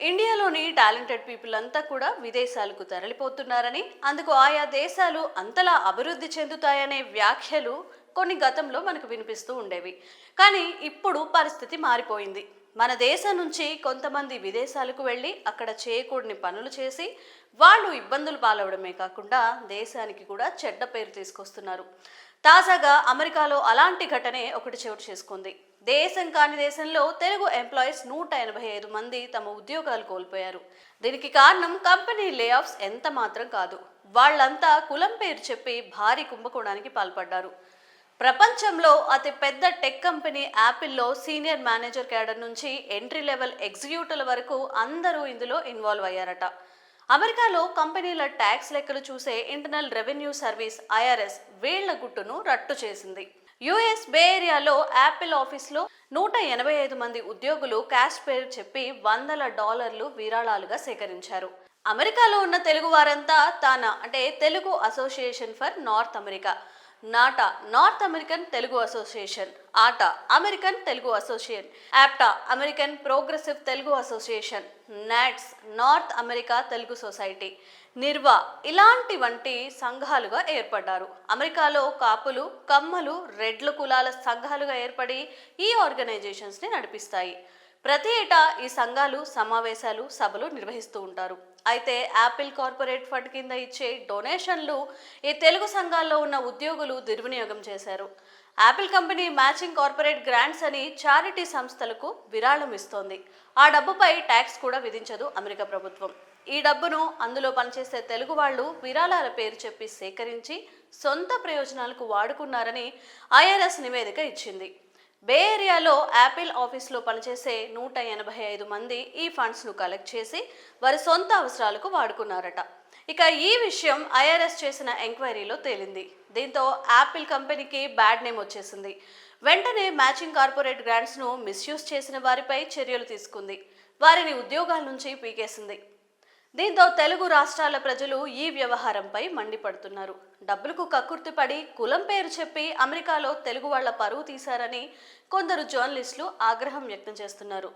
ఇండియాలోని talented people అంతా కూడా విదేశాలకు తరలిపోతున్నారని అందుకు ఆయా దేశాలు అంతలా అభివృద్ధి చెందుతాయనే వ్యాఖ్యలు కొన్ని గతంలో మనకు వినిపిస్తూ ఉండేవి. కానీ ఇప్పుడు పరిస్థితి మారిపోయింది. మన దేశం నుంచి కొంతమంది విదేశాలకు వెళ్ళి అక్కడ చేయకూడని పనులు చేసి వాళ్ళు ఇబ్బందులు పాలవడమే కాకుండా దేశానికి కూడా చెడ్డ పేరు తీసుకొస్తున్నారు. తాజాగా అమెరికాలో అలాంటి ఘటనే ఒకటి చోటు చేసుకుంది. దేశం కాని దేశంలో తెలుగు ఎంప్లాయీస్ నూట ఎనభై ఐదు మంది తమ ఉద్యోగాలు కోల్పోయారు. దీనికి కారణం కంపెనీ లే ఆఫ్స్ ఎంత మాత్రం కాదు. వాళ్ళంతా కులం పేరు చెప్పి భారీ కుంభకోణానికి పాల్పడ్డారు. ప్రపంచంలో అతి పెద్ద టెక్ కంపెనీ యాపిల్లో సీనియర్ మేనేజర్ క్యాడర్ నుంచి ఎంట్రీ లెవెల్ ఎగ్జిక్యూటివ్ల వరకు అందరూ ఇందులో ఇన్వాల్వ్ అయ్యారట. అమెరికాలో కంపెనీల ట్యాక్స్ లెక్కలు చూసే ఇంటర్నల్ రెవెన్యూ సర్వీస్ ఐఆర్ఎస్ వీళ్ళ గుట్టును రట్టు చేసింది. యుఎస్ బే ఏరియాలో యాపిల్ ఆఫీస్లో నూట ఎనభై ఐదు మంది ఉద్యోగులు క్యాష్ పేరు చెప్పి వందల డాలర్లు విరాళాలుగా సేకరించారు. అమెరికాలో ఉన్న తెలుగు వారంతా తాన అంటే Telugu association for North America. NATA North American Telugu association ATA American Telugu association APTA American progressive Telugu association NATS North America Telugu society నిర్వా ఇలాంటి వంటి సంఘాలుగా ఏర్పడ్డారు. అమెరికాలో కాపులు కమ్మలు రెడ్ల కులాల సంఘాలుగా ఏర్పడి ఈ ఆర్గనైజేషన్స్ని నడిపిస్తాయి. ప్రతి ఏటా ఈ సంఘాలు సమావేశాలు సభలు నిర్వహిస్తూ ఉంటారు. అయితే యాపిల్ కార్పొరేట్ ఫండ్ కింద ఇచ్చే డొనేషన్లు ఈ తెలుగు సంఘాల్లో ఉన్న ఉద్యోగులు దుర్వినియోగం చేశారు. Apple company matching corporate grants అని చారిటీ సంస్థలకు విరాళం ఇస్తోంది. ఆ డబ్బుపై ట్యాక్స్ కూడా విధించదు అమెరికా ప్రభుత్వం. ఈ డబ్బును అందులో పనిచేసే తెలుగు వాళ్ళు విరాళాల పేరు చెప్పి సేకరించి సొంత ప్రయోజనాలకు వాడుకున్నారని ఐఆర్ఎస్ నివేదిక ఇచ్చింది. బే ఏరియాలో యాపిల్ ఆఫీస్లో పనిచేసే నూట ఎనభై ఐదు మంది ఈ ఫండ్స్ను కలెక్ట్ చేసి వారి సొంత అవసరాలకు వాడుకున్నారట. ఇక ఈ విషయం ఐఆర్ఎస్ చేసిన ఎంక్వైరీలో తేలింది. దీంతో యాపిల్ కంపెనీకి బ్యాడ్ నేమ్ వచ్చేసింది. వెంటనే మ్యాచింగ్ కార్పొరేట్ గ్రాంట్స్ను మిస్యూజ్ చేసిన వారిపై చర్యలు తీసుకుంది. వారిని ఉద్యోగాల నుంచి పీకేసింది. దీంతో తెలుగు రాష్ట్రాల ప్రజలు ఈ వ్యవహారంపై మండిపడుతున్నారు. డబ్బులకు కక్కుర్తిపడి కులం పేరు చెప్పి అమెరికాలో తెలుగు వాళ్ళ పరువు తీశారని కొందరు జర్నలిస్టులు ఆగ్రహం వ్యక్తం చేస్తున్నారు.